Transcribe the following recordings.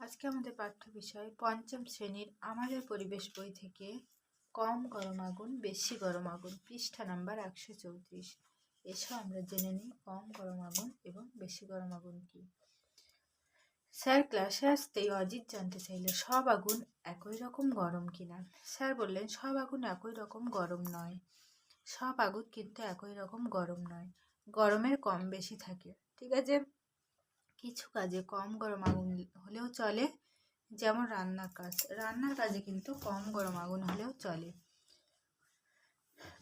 আজকে আমাদের পাঠ্য বিষয় পঞ্চম শ্রেণির আমাদের পরিবেশ বই থেকে কম গরম আগুন, বেশি গরম আগুন, পৃষ্ঠা নাম্বার একশো চৌত্রিশ। এসব আমরা জেনে নিই কম গরম আগুন এবং বেশি গরম আগুন কি। স্যার, ক্লাসে আসতেই অজিত জানতে চাইল, সব আগুন একই রকম গরম কিনা? স্যার বললেন, সব আগুন একই রকম গরম নয়। সব আগুন কিন্তু একই রকম গরম নয়। গরমের কম বেশি থাকে, ঠিক আছে? কিছু কাজে কম গরম আগুন হলেও চলে, যেমন রান্নার কাজ। রান্নার কাজে কিন্তু কম গরম আগুন হলেও চলে।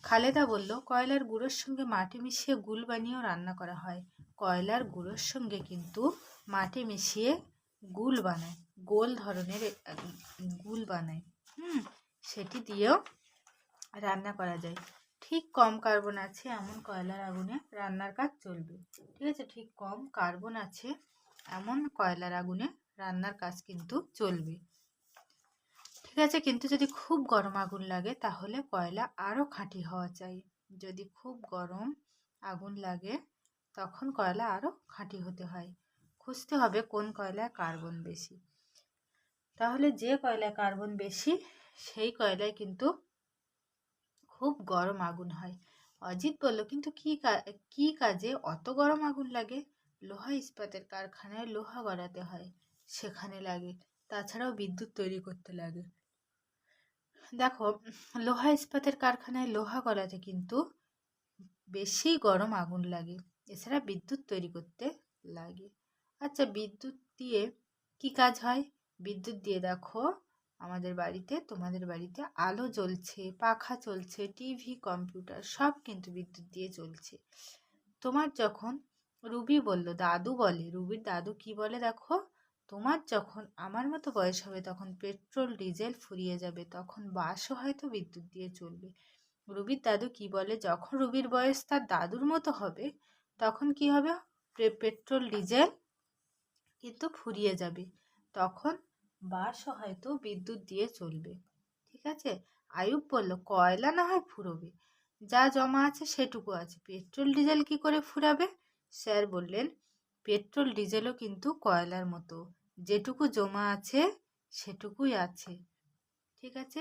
খালেদা বলল, কয়লার গুঁড়োর সঙ্গে মাটি মিশিয়ে গুল বানিয়েও রান্না করা হয়। কয়লার গুঁড়োর সঙ্গে কিন্তু মাটি মিশিয়ে গুল বানায়। গোল ধরনের গুল বানায়। হুম, সেটি দিয়েও রান্না করা যায়। ঠিক কম কার্বন আছে এমন কয়লার আগুনে রান্নার কাজ চলবে। ঠিক আছে, ঠিক কম কার্বন আছে এমন কয়লার আগুনে রান্নার কাজ কিন্তু চলবে। ঠিক আছে, কিন্তু যদি খুব গরম আগুন লাগে তাহলে কয়লা আরও খাঁটি হওয়া চাই। যদি খুব গরম আগুন লাগে তখন কয়লা আরও খাঁটি হতে হয়। খুঁজতে হবে কোন কয়লায় কার্বন বেশি। তাহলে যে কয়লায় কার্বন বেশি সেই কয়লায় কিন্তু খুব গরম আগুন হয়। অজিত বলল, কিন্তু কি কা- কাজে অত গরম আগুন লাগে? লোহা ইস্পাতের কারখানায় লোহা গড়াতে হয়, সেখানে লাগে। তাছাড়াও বিদ্যুৎ তৈরি করতে লাগে। দেখো, লোহা ইস্পাতের কারখানায় লোহা গলাতে কিন্তু বেশি গরম আগুন লাগে। এছাড়া বিদ্যুৎ তৈরি করতে লাগে। আচ্ছা বিদ্যুৎ দিয়ে কি কাজ হয়? বিদ্যুৎ দিয়ে দেখো আমাদের বাড়িতে, তোমাদের বাড়িতে আলো জ্বলছে, পাখা চলছে, টিভি, কম্পিউটার সব কিন্তু বিদ্যুৎ দিয়ে চলছে। তোমার যখন, রুবি বলল, দাদু বলে। রুবির দাদু কি বলে দেখো? তোমার যখন আমার মতো বয়স হবে, তখন পেট্রোল, ডিজেল ফুরিয়ে যাবে, তখন বাসও হয়তো বিদ্যুৎ দিয়ে চলবে। রুবির দাদু কি বলে? যখন রুবির বয়স তার দাদুর মতো হবে, তখন কি হবে? পেট্রোল, ডিজেল কিন্তু ফুরিয়ে যাবে। তখন বাসও হয়তো বিদ্যুৎ দিয়ে চলবে। ঠিক আছে? আয়ুব বলল, কয়লা না হয় ফুরোবে? যা জমা আছে সেটুকু আছে। পেট্রোল ডিজেল কি করে ফুরাবে? স্যার বললেন, পেট্রোল ডিজেলও কিন্তু কয়লার মতো। যেটুকু জমা আছে সেটুকুই আছে। ঠিক আছে?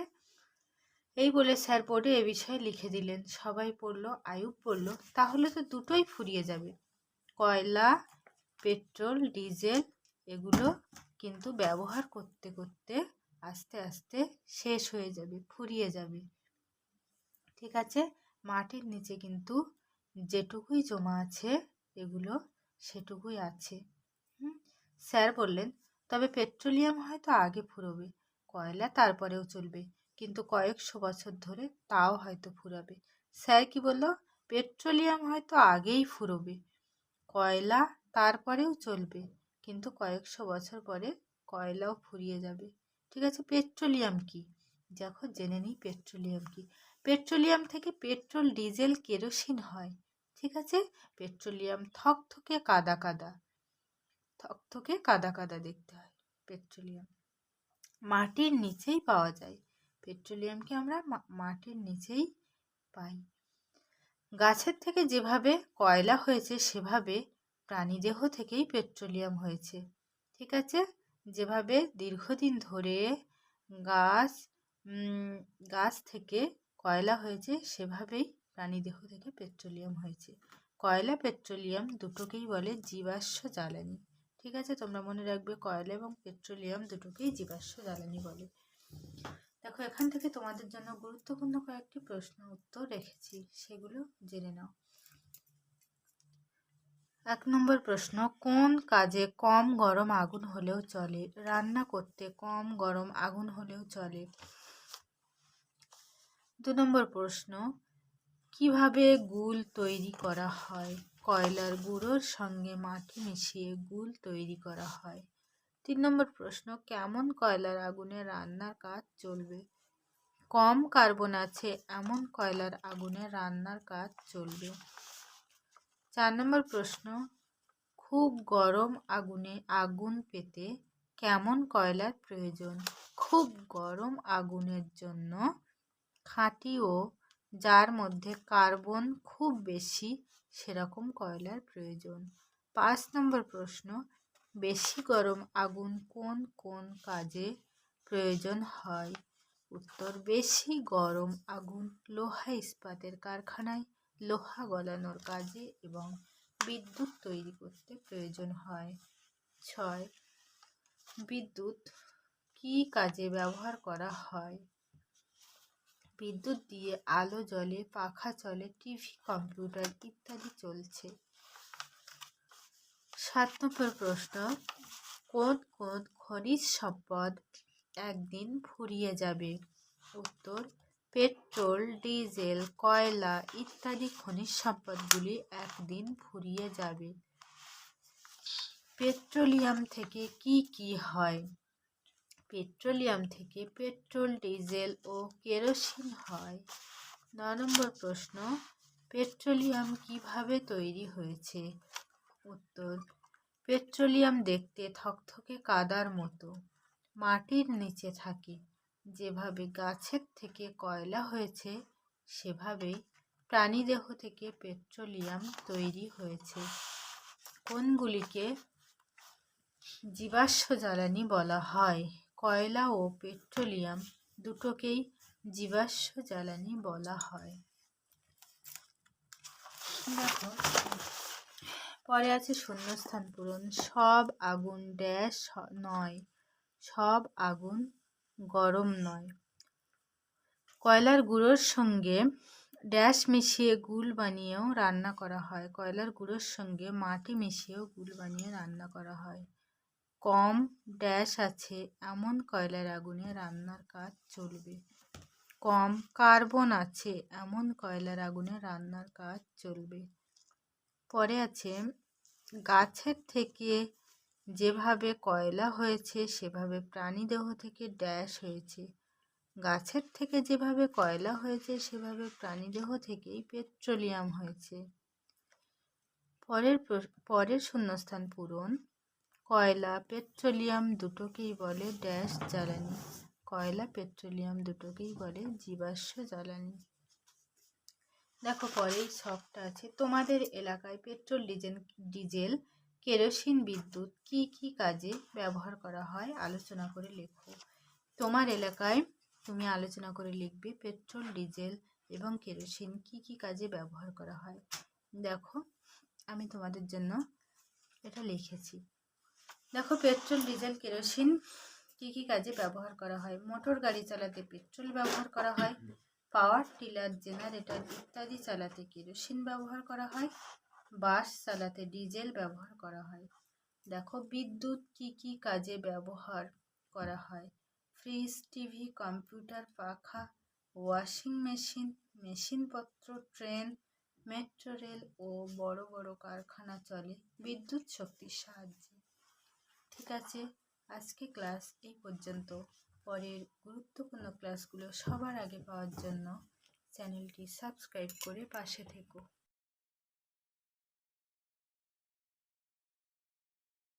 এই বলে স্যার বোর্ডে এ বিষয়ে লিখে দিলেন। সবাই পড়ল, আয়ুব পড়ল তাহলে তো দুটোই ফুরিয়ে যাবে। কয়লা, পেট্রোল, ডিজেল, এগুলো কিন্তু ব্যবহার করতে করতে আস্তে আস্তে শেষ হয়ে যাবে, ফুরিয়ে যাবে। ঠিক আছে? মাটির নিচে কিন্তু যেটুকুই জমা আছে, এগুলো সেটুকুই আছে। স্যার বললেন, তবে পেট্রোলিয়াম হয়তো আগে ফুরোবে, কয়লা তারপরেও চলবে, কিন্তু কয়েকশো বছর ধরে তাও হয়তো ফুরাবে। স্যার কি বলল? পেট্রোলিয়াম হয়তো আগেই ফুরোবে, কয়লা তারপরেও চলবে কিন্তু কয়েকশো বছর পরে কয়লাও ফুরিয়ে যাবে। ঠিক আছে, পেট্রোলিয়াম কি? দেখো, জেনে নিই পেট্রোলিয়াম কি। পেট্রোলিয়াম থেকে পেট্রোল, ডিজেল, কেরোসিন হয়। ঠিক আছে? পেট্রোলিয়াম থকথকে কাদা কাদা। থকথকে কাদা কাদা দেখতে হয় পেট্রোলিয়াম। মাটির নিচেই পাওয়া যায়। পেট্রোলিয়ামকে আমরা মাটির নিচেই পাই। গাছের থেকে যেভাবে কয়লা হয়েছে সেভাবে প্রাণীদেহ থেকেই পেট্রোলিয়াম হয়েছে। ঠিক আছে? যেভাবে দীর্ঘদিন ধরে গাছ গাছ থেকে কয়লা হয়েছে, সেভাবেই প্রাণীদেহ থেকে পেট্রোলিয়াম হয়েছে। কয়লা, পেট্রোলিয়াম দুটোকেই বলে জীবাশ্ম জ্বালানি। ঠিক আছে? তোমরা মনে রাখবে কয়লা এবং পেট্রোলিয়াম দুটোকেই জীবাশ্ম জ্বালানি বলে। দেখো, এখান থেকে তোমাদের জন্য গুরুত্বপূর্ণ কয়েকটি প্রশ্ন উত্তর রেখেছি। সেগুলো জেনে নাও। এক নম্বর প্রশ্ন, কোন কাজে কম গরম আগুন হলেও চলে? রান্না করতে কম গরম আগুন হলেও চলে? দু নম্বর প্রশ্ন, কীভাবে গুল তৈরি করা হয়? কয়লার গুঁড়োর সঙ্গে মাটি মিশিয়ে গুল তৈরি করা হয়। তিন নম্বর প্রশ্ন, কেমন কয়লার আগুনে রান্নার কাজ চলবে? কম কার্বন আছে, এমন কয়লার আগুনে রান্নার কাজ চলবে? চার নম্বর প্রশ্ন, খুব গরম আগুনে আগুন পেতে কেমন কয়লার প্রয়োজন? খুব গরম আগুনের জন্য খাঁটি ও যার মধ্যে কার্বন খুব বেশি সেরকম কয়লার প্রয়োজন? পাঁচ নম্বর প্রশ্ন, বেশি গরম আগুন কোন কোন কাজে প্রয়োজন হয়? উত্তর, বেশি গরম আগুন লোহা ইস্পাতের কারখানায়। লোহা গলানোর কাজে এবং বিদ্যুৎ তৈরি করতে প্রয়োজন হয়। ছয়, বিদ্যুৎ কী কাজে ব্যবহার করা হয়? বিদ্যুৎ দিয়ে আলো জ্বলে, পাখা চলে, টিভি, কম্পিউটার ইত্যাদি চলছে। সাত নম্বর প্রশ্ন, কোন কোন খনিজ সম্পদ একদিন ফুরিয়ে যাবে? উত্তর পেট্রোল, ডিজেল, কয়লা ইত্যাদি খনিজ সম্পদগুলি একদিন ফুরিয়ে যাবে। পেট্রোলিয়াম থেকে কি কি হয়? পেট্রোলিয়াম থেকে পেট্রোল, ডিজেল ও কেরোসিন হয়। ন নম্বর প্রশ্ন, পেট্রোলিয়াম কীভাবে তৈরি হয়েছে? উত্তর, পেট্রোলিয়াম দেখতে থকথকে কাদার মতো, মাটির নিচে থাকে। যেভাবে গাছের থেকে কয়লা হয়েছে, সেভাবেই প্রাণীদেহ থেকে পেট্রোলিয়াম তৈরি হয়েছে। কোনগুলিকে জীবাশ্ম জ্বালানি বলা হয়? কয়লা ও পেট্রোলিয়াম দুটোকেই জীবাশ্ম জ্বালানি বলা হয়। দেখো, পরে আছে শূন্যস্থান পূরণ। সব আগুন ড্যাশ নয়, সব আগুন গরম নয়। কয়লার গুঁড়োর সঙ্গে ড্যাশ মিশিয়ে গুল বানিয়েও রান্না করা হয়। কয়লার গুঁড়োর সঙ্গে মাটি মিশিয়েও গুল বানিয়ে রান্না করা হয়। কম ড্যাশ আছে, এমন কয়লার আগুনে রান্নার কাজ চলবে। কম কার্বন আছে, এমন কয়লার আগুনে রান্নার কাজ চলবে। পরে আছে গাছের থেকে যেভাবে কয়লা হয়েছে, সেভাবে প্রাণীদেহ থেকে ড্যাশ হয়েছে। গাছের থেকে যেভাবে কয়লা হয়েছে, সেভাবে প্রাণীদেহ থেকেই পেট্রোলিয়াম হয়েছে। পরের পরের শূন্যস্থান পূরণ। কয়লা, পেট্রোলিয়াম দুটোকেই বলে ড্যাশ জ্বালানি। কয়লা, পেট্রোলিয়াম দুটোকেই বলে জীবাশ্ম জ্বালানি। দেখো, পরেই সবটা আছে। তোমাদের এলাকায় পেট্রোল ডিজেল ডিজেল কেরোসিন বিদ্যুৎ কি কি কাজে ব্যবহার করা হয়? আলোচনা করে লেখো। তোমার এলাকায় তুমি আলোচনা করে লিখবে পেট্রোল, ডিজেল এবং কেরোসিন কি কি কাজে ব্যবহার করা হয়। দেখো, আমি তোমাদের জন্য এটা লিখেছি। দেখো, পেট্রোল, ডিজেল, কেরোসিন কী কী কাজে ব্যবহার করা হয়? মোটর গাড়ি চালাতে পেট্রোল ব্যবহার করা হয়, পাওয়ার টিলার, জেনারেটর ইত্যাদি চালাতে কেরোসিন ব্যবহার করা হয় বাস চালাতে ডিজেল ব্যবহার করা হয়। দেখো বিদ্যুৎ কি কি কাজে ব্যবহার করা হয়। ফ্রিজ, টিভি, কম্পিউটার, পাখা, ওয়াশিং মেশিন, মেশিনপত্র, ট্রেন, মেট্রো রেল ও বড় বড় কারখানা চলে বিদ্যুৎ শক্তির সাহায্যে। ঠিক আছে, আজকে ক্লাস এই পর্যন্ত। পরের গুরুত্বপূর্ণ ক্লাসগুলো সবার আগে পাওয়ার জন্য চ্যানেলটি সাবস্ক্রাইব করে পাশে থেকো।